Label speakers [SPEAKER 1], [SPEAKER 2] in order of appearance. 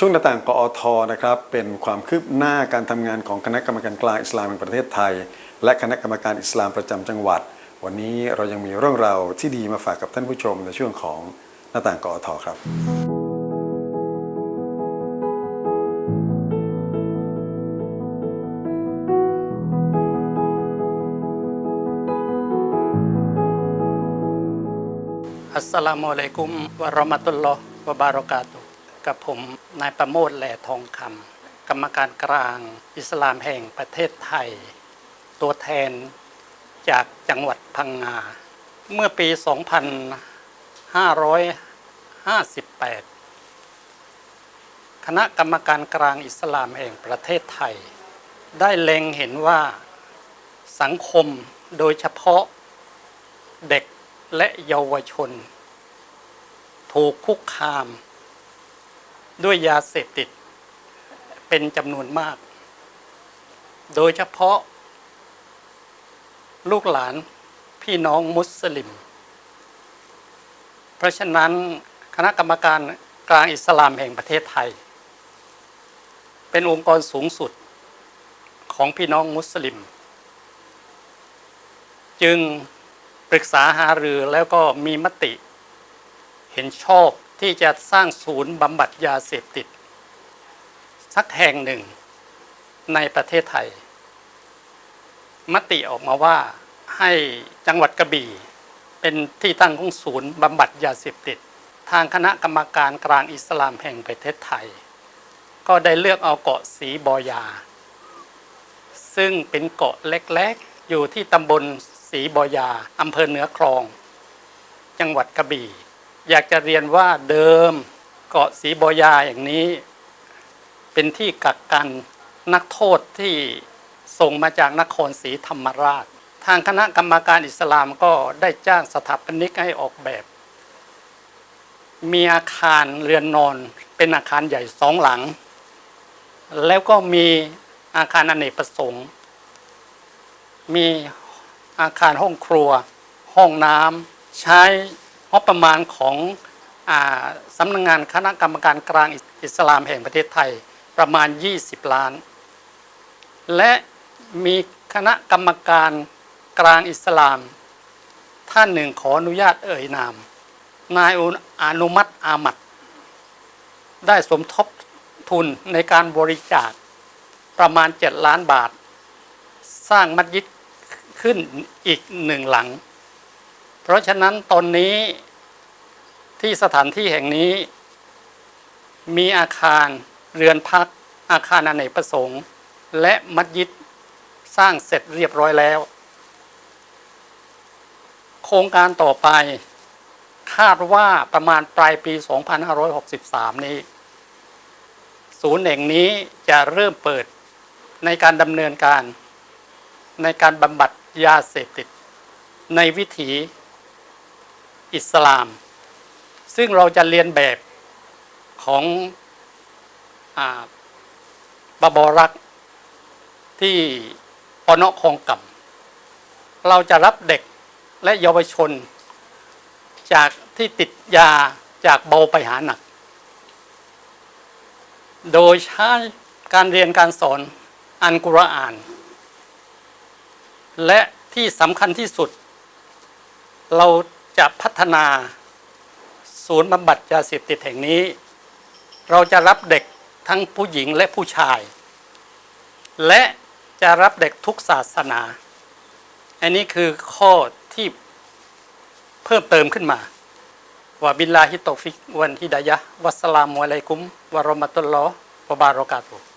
[SPEAKER 1] ช่วงหน้าต่างกอทนะครับเป็นความคืบหน้าการทำงานของคณะกรรมการกลางอิสลามแห่งประเทศไทย และคณะกรรมการอิสลามประจำจังหวัด วันนี้เรายังมีเรื่องราวที่ดีมาฝากกับท่านผู้ชมในช่วงของหน้าต่างกอทครับ
[SPEAKER 2] อัสสลามุอะลัยกุมวะเราะมะตุลลอฮ์วะบารอกาตุ กับผมนายประโมทแหล่ทองคำกรรมการกลางอิสลามแห่งประเทศไทย ตัวแทนจากจังหวัดพังงา เมื่อปี 2558 คณะกรรมการกลางอิสลามแห่งประเทศไทย ได้เล็งเห็นว่าสังคมโดยเฉพาะเด็กและเยาวชน ถูกคุกคาม ด้วยยาเสพติด เป็นจำนวนมาก โดยเฉพาะ ลูกหลานพี่น้องมุสลิม เพราะฉะนั้นคณะกรรมการกลางอิสลามแห่งประเทศไทย เป็นองค์กรสูงสุดของพี่น้องมุสลิม จึงปรึกษาหารือแล้วก็มีมติ เห็นชอบ ที่จะสร้างศูนย์บำบัดยาเสพติด สักแห่งหนึ่งในประเทศไทย มติออกมาว่าให้จังหวัดกระบี่ เป็นที่ตั้งของศูนย์บำบัดยาเสพติด ทางคณะกรรมการกลางอิสลามแห่งประเทศไทย ก็ได้เลือกเอาเกาะสีบอยา ซึ่งเป็นเกาะเล็กๆ อยู่ที่ตำบลศรีบอยาอำเภอเหนือคลอง จังหวัดกระบี่ อยากจะเรียนว่าเดิมเกาะศรีบอยาอย่างนี้ เป็นที่กักกันนักโทษที่ส่งมาจากนครศรีธรรมราช ทางคณะกรรมการอิสลามก็ได้จ้างสถาปนิกให้ออกแบบ มีอาคารเรือนนอนเป็นอาคารใหญ่สองหลัง แล้วก็มีอาคารอเนกประสงค์ มีอาคารห้องครัว ห้องน้ำใช้ งบประมาณของอสำนักงงานคณะกรรมการกลางอิสลามแห่งประเทศไทยประมาณ 20 ล้าน และมีคณะกรรมการกลางอิสลาม ท่านหนึ่งขออนุญาตเอ่ยนาม นายอนุมัติอามัดได้สมทบทุนในการบริจาคประมาณ 7 ล้านบาท สร้างมัสยิดขึ้นอีกหนึ่งหลัง เพราะฉะนั้นตนนี้ที่สถานที่แห่งนี้ มีอาคารเรือนพัก อาคารอเนกประสงค์ และมัสยิดสร้างเสร็จเรียบร้อยแล้ว โครงการต่อไป คาดว่าประมาณปลายปี 2563 นี้ ศูนย์แห่งนี้จะเริ่มเปิดในการดำเนินการในการบำบัดยาเสพติด ในวิถี อิสลาม ซึ่งเราจะเรียนแบบของอบาบอรักที่ปนคองกับเราจะรับเด็กและเยาวชน จากที่ติดยาจากเบาไปหาหนัก โดยใช้การเรียนการสอนอันกุรอาน และที่สำคัญที่สุด เรา จะพัฒนาศูนย์บำบัดยาเสพติดแห่งนี้ เราจะรับเด็กทั้งผู้หญิงและผู้ชาย และจะรับเด็กทุกศาสนา อันนี้คือข้อที่เพิ่มเติมขึ้นมาว่าบิลลาฮิตตฟิกวันฮิดายะวัสลามุอะลัยกุมวะราะมะตุลลอฮ์วะบารอกาตุ